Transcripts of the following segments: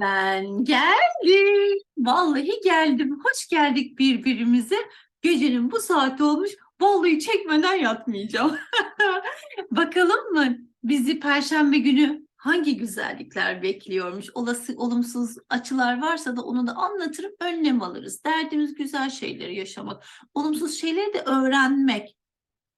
Ben geldim. Vallahi geldim. Hoş geldik birbirimize. Gecenin bu saati olmuş. Vallahi çekmeden yatmayacağım. Bakalım mı bizi Perşembe günü hangi güzellikler bekliyormuş? Olası olumsuz açılar varsa da onu da anlatırım, önlem alırız. Derdimiz güzel şeyleri yaşamak, olumsuz şeyleri de öğrenmek.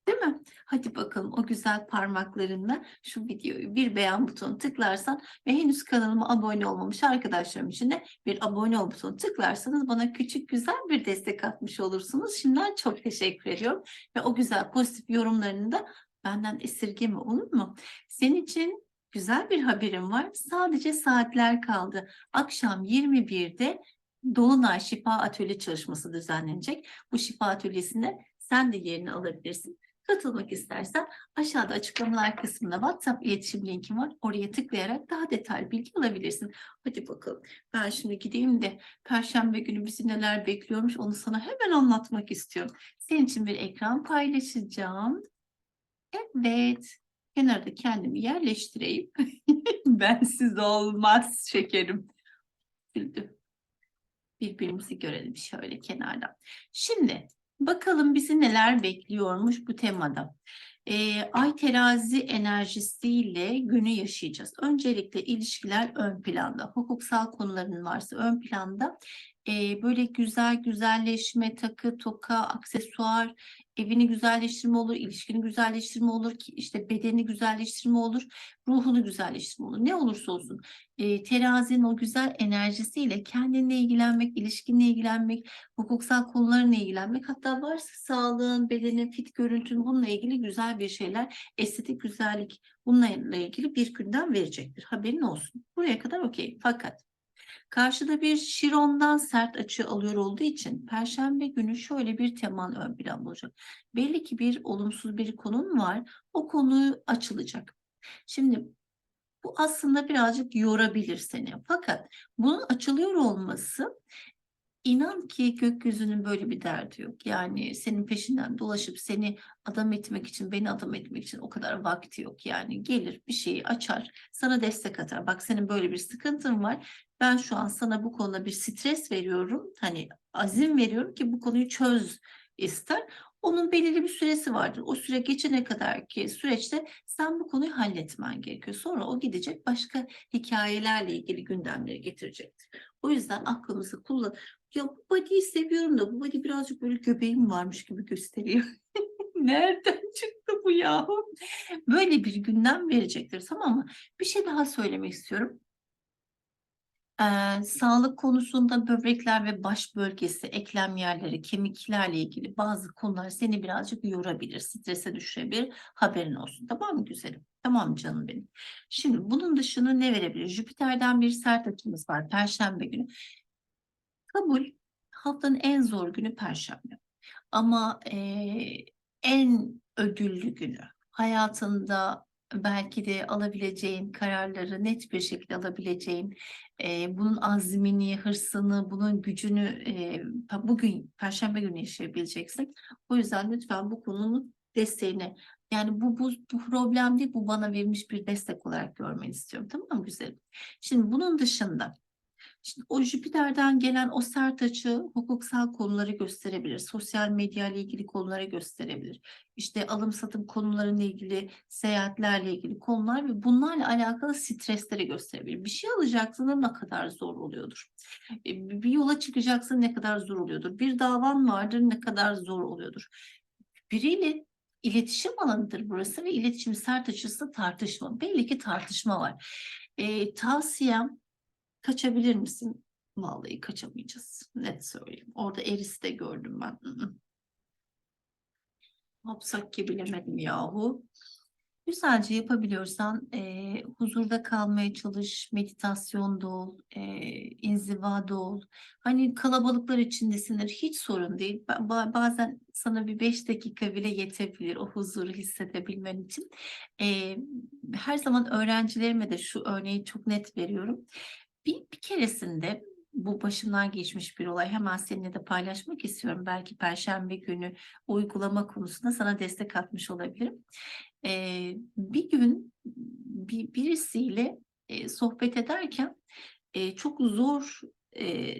Değil mi? Hadi bakalım o güzel parmaklarınla şu videoyu bir beğen butonu tıklarsan ve henüz kanalıma abone olmamış arkadaşlarım için de bir abone ol butonu tıklarsanız bana küçük güzel bir destek atmış olursunuz. Şimdiden çok teşekkür ediyorum ve o güzel pozitif yorumlarını da benden esirgeme olur mu? Senin için güzel bir haberim var. Sadece saatler kaldı. Akşam 21'de Dolunay Şifa Atölye çalışması düzenlenecek. Bu şifa atölyesinde sen de yerini alabilirsin. Katılmak istersen aşağıda açıklamalar kısmında WhatsApp iletişim linkim var. Oraya tıklayarak daha detaylı bilgi alabilirsin. Hadi bakalım. Ben şimdi gideyim de Perşembe günü bizi neler bekliyormuş onu sana hemen anlatmak istiyorum. Senin için bir ekran paylaşacağım. Evet. Kenarda kendimi yerleştireyim. Bensiz olmaz şekerim. Güldü. Birbirimizi görelim şöyle kenardan. Şimdi bakalım bizi neler bekliyormuş bu temada. Ee, ay terazi enerjisiyle günü yaşayacağız. Öncelikle ilişkiler ön planda. Hukuksal konuların varsa ön planda. Böyle güzel güzelleşme, takı, toka, aksesuar, evini güzelleştirme olur, ilişkini güzelleştirme olur, ki işte bedeni güzelleştirme olur, ruhunu güzelleştirme olur. Ne olursa olsun e, terazinin o güzel enerjisiyle kendinle ilgilenmek, ilişkinle ilgilenmek, hukuksal konularla ilgilenmek, hatta varsa sağlığın, bedenin, fit görüntün bununla ilgili güzel bir şeyler, estetik güzellik bununla ilgili bir gündem verecektir. Haberin olsun. Buraya kadar okey. Fakat Karşıda bir Şiron'dan sert açı alıyor olduğu için Perşembe günü şöyle bir teman ön plan olacak. Belli ki bir olumsuz bir konun var. O konu açılacak. Şimdi bu aslında birazcık yorabilir seni. Fakat bunun açılıyor olması inan ki gökyüzünün böyle bir derdi yok. Yani senin peşinden dolaşıp seni adam etmek için, beni adam etmek için o kadar vakti yok. Yani gelir bir şeyi açar, sana destek atar. Bak senin böyle bir sıkıntın var. Ben şu an sana bu konuda bir stres veriyorum. Hani azim veriyorum ki bu konuyu çöz ister. Onun belirli bir süresi vardır. O süre geçene kadar ki süreçte sen bu konuyu halletmen gerekiyor. Sonra o gidecek başka hikayelerle ilgili gündemleri getirecektir. O yüzden aklımızı kullan. Ya bu body'yi seviyorum da bu body birazcık böyle göbeğim varmış gibi gösteriyor. Nereden çıktı bu yahu? Böyle bir gündem verecektir tamam mı? Bir şey daha söylemek istiyorum. Ee, sağlık konusunda böbrekler ve baş bölgesi, eklem yerleri, kemiklerle ilgili bazı konular seni birazcık yorabilir, strese düşürebilir. Haberin olsun. Tamam mı güzelim? Tamam canım benim? Şimdi bunun dışında ne verebilir? Jüpiter'den bir sert açımız var. Perşembe günü. Kabul. Haftanın en zor günü Perşembe. Ama eee, en ödüllü günü. Hayatında belki de alabileceğin kararları net bir şekilde alabileceğin, eee, bunun azmini, hırsını, bunun gücünü eee, bugün Perşembe günü yaşayabileceksin. O yüzden lütfen bu konunun desteğini yani bu, bu, bu problem değil, bu bana verilmiş bir destek olarak görmeni istiyorum. Tamam mı güzelim? Şimdi bunun dışında Şimdi o Jüpiter'den gelen o sert açı hukuksal konuları gösterebilir. Sosyal medya ile ilgili konuları gösterebilir. İşte alım satım konularıyla ilgili, seyahatlerle ilgili konular ve bunlarla alakalı stresleri gösterebilir. Bir şey alacaksın ne kadar zor oluyordur. E, Bir yola çıkacaksın ne kadar zor oluyordur. Bir davan vardır ne kadar zor oluyordur. Biriyle iletişim alanıdır burası ve iletişim sert açısı tartışma. Belli ki tartışma var. E, tavsiyem Kaçabilir misin? Vallahi kaçamayacağız. Net söyleyeyim. Orada Eris'i de gördüm ben. Yapsak ki bilemedim yahu. Güzelce yapabiliyorsan e, huzurda kalmaya çalış, meditasyonda ol, e, inzivada ol. Hani kalabalıklar içindesindir, hiç sorun değil. Ba- bazen sana bir beş dakika bile yetebilir o huzuru hissedebilmen için. E, her zaman öğrencilerime de şu örneği çok net veriyorum. Bir, bir keresinde bu başımdan geçmiş bir olay hemen seninle de paylaşmak istiyorum. Belki Perşembe günü uygulama konusunda sana destek atmış olabilirim. Ee, bir gün bir, birisiyle e, sohbet ederken e, çok zor e,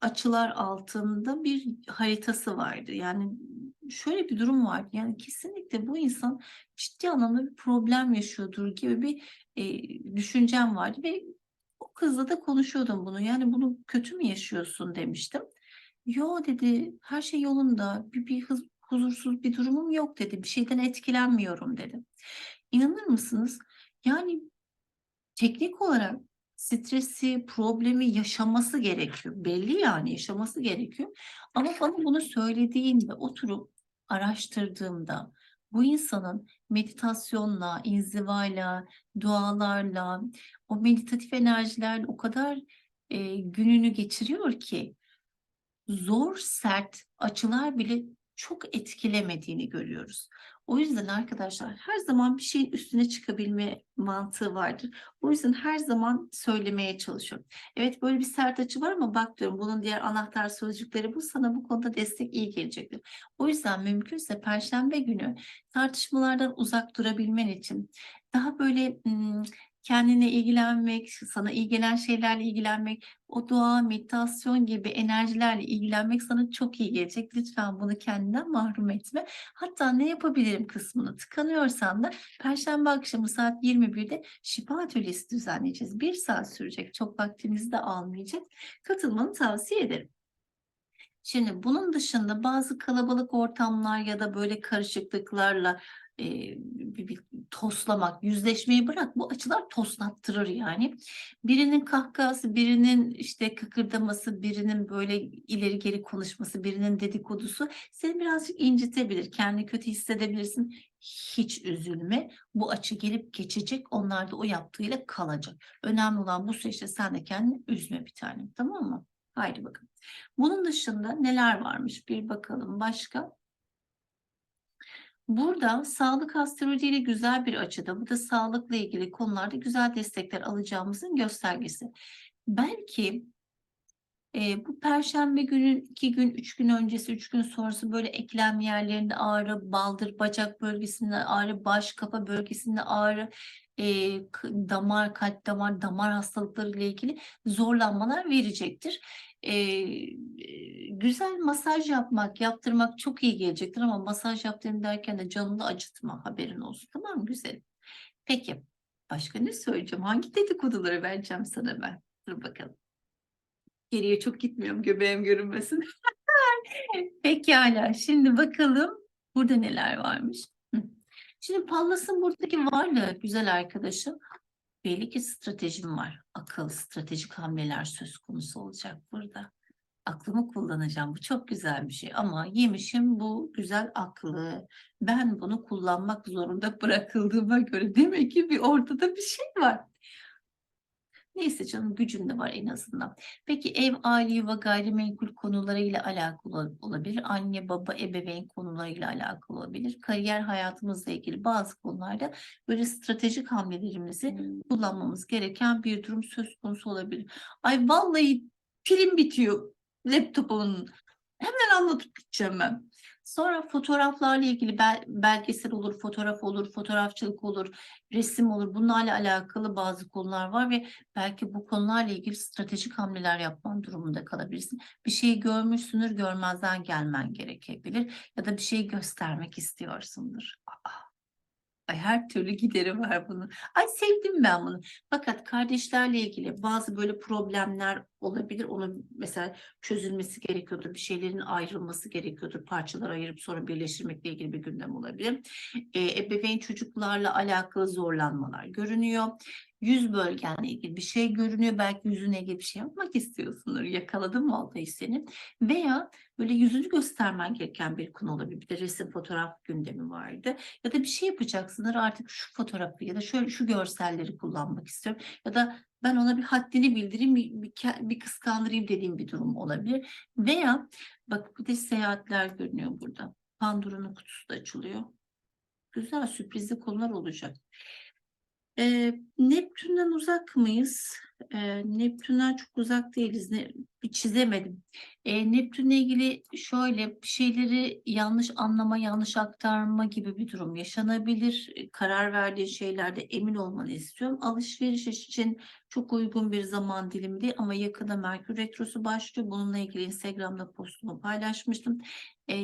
açılar altında bir haritası vardı. Yani şöyle bir durum vardı. Yani kesinlikle bu insan ciddi anlamda bir problem yaşıyordur gibi bir e, düşüncem vardı ve o kızla da konuşuyordum bunu. Yani bunu kötü mü yaşıyorsun demiştim. Yo dedi her şey yolunda bir, bir hız- huzursuz bir durumum yok dedi. Bir şeyden etkilenmiyorum dedi. İnanır mısınız? Yani teknik olarak stresi, problemi yaşaması gerekiyor. Belli yani yaşaması gerekiyor. Ama bana bunu söylediğinde oturup araştırdığımda bu insanın meditasyonla, inzivayla, dualarla, o meditatif enerjilerle o kadar e, gününü geçiriyor ki zor, sert açılar bile çok etkilemediğini görüyoruz. O yüzden arkadaşlar her zaman bir şeyin üstüne çıkabilme mantığı vardır. O yüzden her zaman söylemeye çalışıyorum. Evet böyle bir sert açı var ama bak diyorum bunun diğer anahtar sözcükleri bu sana bu konuda destek iyi gelecektir. O yüzden mümkünse Perşembe günü tartışmalardan uzak durabilmen için daha böyle kendine ilgilenmek, sana iyi şeylerle ilgilenmek, o dua, meditasyon gibi enerjilerle ilgilenmek sana çok iyi gelecek. Lütfen bunu kendinden mahrum etme. Hatta ne yapabilirim kısmını tıkanıyorsan da Perşembe akşamı saat 21'de şifa atölyesi düzenleyeceğiz. Bir saat sürecek. Çok vaktimizi de almayacak. Katılmanı tavsiye ederim. Şimdi bunun dışında bazı kalabalık ortamlar ya da böyle karışıklıklarla e, bir, bir toslamak, yüzleşmeyi bırak bu açılar toslattırır yani. Birinin kahkahası, birinin işte kıkırdaması, birinin böyle ileri geri konuşması, birinin dedikodusu seni birazcık incitebilir. Kendini kötü hissedebilirsin. Hiç üzülme. Bu açı gelip geçecek. Onlar da o yaptığıyla kalacak. Önemli olan bu süreçte sen de kendini üzme bir tanem. Tamam mı? Haydi bakalım. Bunun dışında neler varmış bir bakalım başka. Burada sağlık astrolojiyle güzel bir açıda. Bu da sağlıkla ilgili konularda güzel destekler alacağımızın göstergesi. Belki e, bu perşembe günü, iki gün, üç gün öncesi, üç gün sonrası böyle eklem yerlerinde ağrı, baldır, bacak bölgesinde ağrı, baş, kafa bölgesinde ağrı, e, damar, kalp damar, damar hastalıkları ile ilgili zorlanmalar verecektir. E, güzel masaj yapmak, yaptırmak çok iyi gelecektir ama masaj yaptırayım derken de canını acıtma haberin olsun tamam mı güzel? Peki başka ne söyleyeceğim? Hangi dedikoduları vereceğim sana ben? Dur bakalım. Geriye çok gitmiyorum göbeğim görünmesin. Pekala şimdi bakalım burada neler varmış. Şimdi Pallas'ın buradaki varlığı güzel arkadaşım. Belli ki stratejim var. Akıl, stratejik hamleler söz konusu olacak burada. Aklımı kullanacağım. Bu çok güzel bir şey ama yemişim bu güzel aklı. Ben bunu kullanmak zorunda bırakıldığıma göre demek ki bir ortada bir şey var. Neyse canım gücüm de var en azından. Peki ev, aile, yuva, gayrimenkul konularıyla alakalı olabilir. Anne, baba, ebeveyn konularıyla alakalı olabilir. Kariyer hayatımızla ilgili bazı konularda böyle stratejik hamlelerimizi kullanmamız gereken bir durum söz konusu olabilir. Ay vallahi pilim bitiyor laptopumun. Hemen anlatıp gideceğim ben. Sonra fotoğraflarla ilgili bel- belgesel olur, fotoğraf olur, fotoğrafçılık olur, resim olur. Bunlarla alakalı bazı konular var ve belki bu konularla ilgili stratejik hamleler yapman durumunda kalabilirsin. Bir şeyi görmüşsündür, görmezden gelmen gerekebilir ya da bir şeyi göstermek istiyorsundur. Aa, ay her türlü gideri var bunun. Ay sevdim ben bunu. Fakat kardeşlerle ilgili bazı böyle problemler olabilir. Onun mesela çözülmesi gerekiyordur. Bir şeylerin ayrılması gerekiyordur. Parçalar ayırıp sonra birleştirmekle ilgili bir gündem olabilir. E, ebeveyn çocuklarla alakalı zorlanmalar görünüyor. Yüz bölgenle ilgili bir şey görünüyor. Belki yüzüne ilgili bir şey yapmak istiyorsundur. Yakaladın mı vallahi seni. Veya böyle yüzünü göstermen gereken bir konu olabilir. Bir de resim fotoğraf gündemi vardı. Ya da bir şey yapacaksındır artık şu fotoğrafı ya da şöyle şu görselleri kullanmak istiyorum. Ya da ben ona bir haddini bildireyim, bir, bir, bir kıskandırayım dediğim bir durum olabilir. Veya bak bir de seyahatler görünüyor burada. Pandora'nın kutusu da açılıyor. Güzel sürprizli konular olacak. Ee, Neptün'den uzak mıyız? Ee, Neptün'den çok uzak değiliz. Ne, çizemedim. E, Neptün'le ilgili şöyle şeyleri yanlış anlama, yanlış aktarma gibi bir durum yaşanabilir. E, Karar verdiği şeylerde emin olmanı istiyorum. Alışveriş için çok uygun bir zaman dilimi değil ama yakında Merkür Retrosu başlıyor. Bununla ilgili Instagram'da postumu paylaşmıştım. E,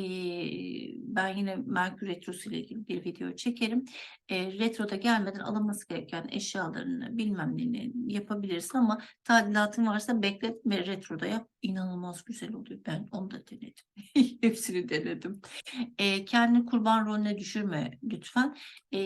ben yine Merkür Retrosu ile ilgili bir video çekerim. E, retroda gelmeden alınması gereken eşyalarını bilmem ne yapabilirsin ama tadilatın varsa bekletme retroda yap. İnanılmaz güzel oluyor. Ben onu da denedim. Hepsini denedim. E, kendini kurban rolüne düşürme lütfen. E,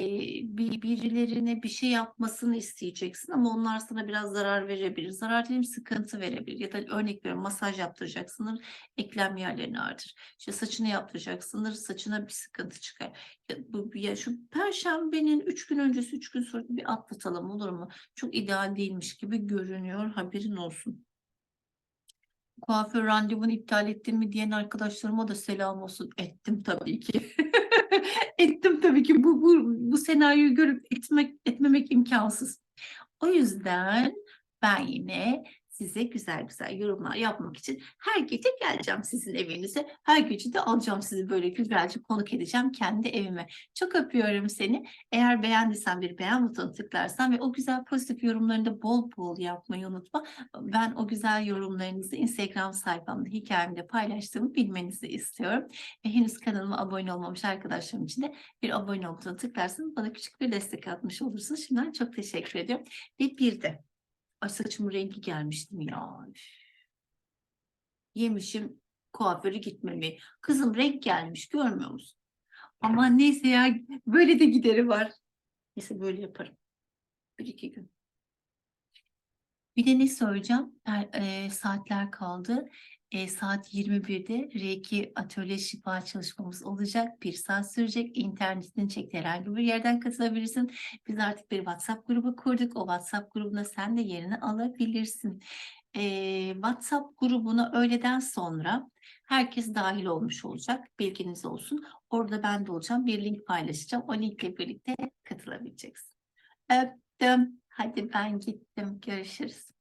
bir, birilerine bir şey yapmasını isteyeceksin ama onlar sana biraz zarar verebilir. Zarar değil sıkıntı verebilir. Ya da örnek veriyorum masaj yaptıracaksındır. Eklem yerlerini ağrıtır. İşte saçını yaptıracaksındır. Saçına bir sıkıntı çıkar. Ya, bu, ya şu perşembenin üç gün öncesi, üç gün sonra bir atlatalım olur mu? Çok ideal değilmiş gibi görünüyor. Haberin olsun. Kuaför randevunu iptal ettin mi diyen arkadaşlarıma da selam olsun. Ettim tabii ki. Ettim tabii ki. Bu, bu, bu senaryoyu görüp etmek, etmemek imkansız. O yüzden ben yine size güzel güzel yorumlar yapmak için her gece geleceğim sizin evinize. Her gece de alacağım sizi böyle güzelce konuk edeceğim kendi evime. Çok öpüyorum seni. Eğer beğendiysen bir beğen butonuna tıklarsan ve o güzel pozitif yorumlarını bol bol yapmayı unutma. Ben o güzel yorumlarınızı Instagram sayfamda hikayemde paylaştığımı bilmenizi istiyorum. Ve henüz kanalıma abone olmamış arkadaşlarım için de bir abone butonuna tıklarsanız bana küçük bir destek atmış olursunuz. Şimdiden çok teşekkür ediyorum. Ve bir de Ay saçımın rengi gelmiştim ya. Yemişim kuaförü gitmemeyi. Kızım renk gelmiş görmüyor musun? Ama neyse ya böyle de gideri var. Neyse böyle yaparım. Bir iki gün. Bir de ne söyleyeceğim? Er- e, saatler kaldı. E, saat 21'de R2 atölye şifa çalışmamız olacak. Bir saat sürecek. İnternetin çektiği herhangi bir yerden katılabilirsin. Biz artık bir WhatsApp grubu kurduk. O WhatsApp grubuna sen de yerini alabilirsin. E, WhatsApp grubuna öğleden sonra herkes dahil olmuş olacak. Bilginiz olsun. Orada ben de olacağım. Bir link paylaşacağım. O linkle birlikte katılabileceksin. Öptüm. Hadi ben gittim. Görüşürüz.